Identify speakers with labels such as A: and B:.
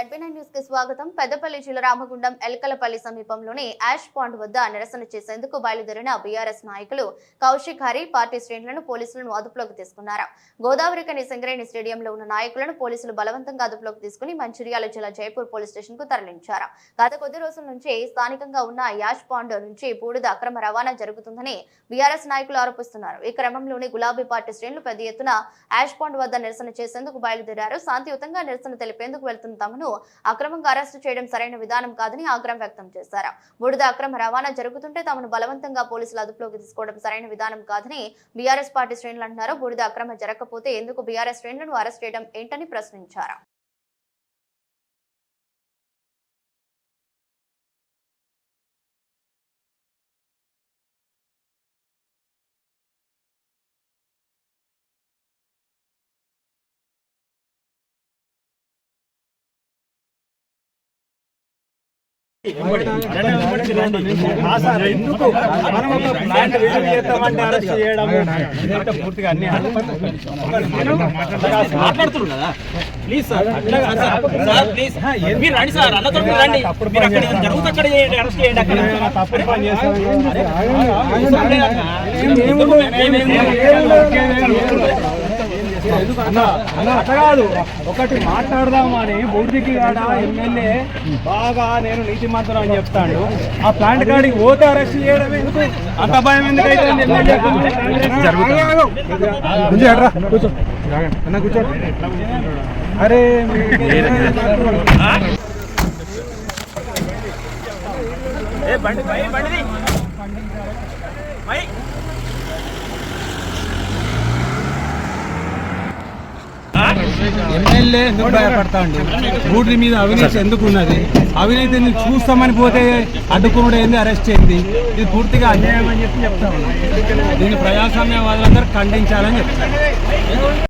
A: News స్వాగతం. పెద్దపల్లి జిల్లా రామగుండం ఎల్కలపల్లి సమీపంలోని యాష్ పాండ్ వద్ద నిరసన చేసేందుకు బయలుదేరిన బీఆర్ఎస్ నాయకులు కౌశిక్ హరి పార్టీ శ్రేణులను పోలీసులను అదుపులోకి తీసుకున్నారు. గోదావరి కని సింగరేణి స్టేడియంలో ఉన్న నాయకులను పోలీసులు బలవంతంగా అదుపులోకి తీసుకుని మంచిర్యాల జిల్లా జైపూర్ పోలీస్ స్టేషన్కు తరలించారు. గత కొద్ది రోజుల నుంచి స్థానికంగా ఉన్న యాష్ పాండ్ నుంచి బూడిద అక్రమ రవాణా జరుగుతుందని బీఆర్ఎస్ నాయకులు ఆరోపిస్తున్నారు. ఈ క్రమంలోని గులాబీ పార్టీ శ్రేణులు పెద్ద ఎత్తున యాష్ పాండ్ వద్ద నిరసన చేసేందుకు బయలుదేరారు. శాంతియుతంగా నిరసన తెలిపేందుకు వెళ్తున్న తమను అక్రమంగా అరెస్టు చేయడం సరైన విధానం కాదని ఆగ్రహం వ్యక్తం చేశారు. బుడిద అక్రమ రవాణా జరుగుతుంటే తమను బలవంతంగా పోలీసులు అదుపులోకి తీసుకోవడం సరైన విధానం కాదని బీఆర్ఎస్ పార్టీ శ్రేణులు అంటున్నారు. బుడిద అక్రమ జరగకపోతే ఎందుకు బీఆర్ఎస్ శ్రేణులను అరెస్ట్ చేయడం ఏంటని ప్రశ్నించారు.
B: ఎందుకు మనం ఒక ప్లాంట్ చేస్తామంటే అరెస్ట్ చేయడం పూర్తిగా అన్ని
C: మాట్లాడుతున్నారు? కదా ప్లీజ్ సార్ అట్లా సార్ ప్లీజ్ మీరు రండి సార్ అన్నతో మీరు రండి మీరు అక్కడ జరుగుతుంది అక్కడ చేయండి అరెస్ట్ చేయండి అక్కడ
B: తప్పుడు పని చేస్తాం అట్లా కాదు. ఒకటి మాట్లాడదామని బూర్దికి కాడ ఎమ్మెల్యే బాగా నేను నీతి మంత్రం అని చెప్తాడు. ఆ ప్లాంట్ కాడికి పోతే అరెస్ట్ చేయడం ఎందుకు? అంత భయం ఎందుకైతే అరే
C: ఏ బండి
B: ఎమ్మెల్యే ఎందుకు ఉండే బూడి మీద అవినీతి ఎందుకు ఉన్నది? అవినీతిని చూస్తామని పోతే అడ్డుకున్నాడు ఏంది? అరెస్ట్ అయింది ఇది పూర్తిగా అన్యాయం అని చెప్పి చెప్తా ఉన్నాను దీన్ని ప్రజాస్వామ్యవాదులందరూ ఖండించాలని చెప్తాను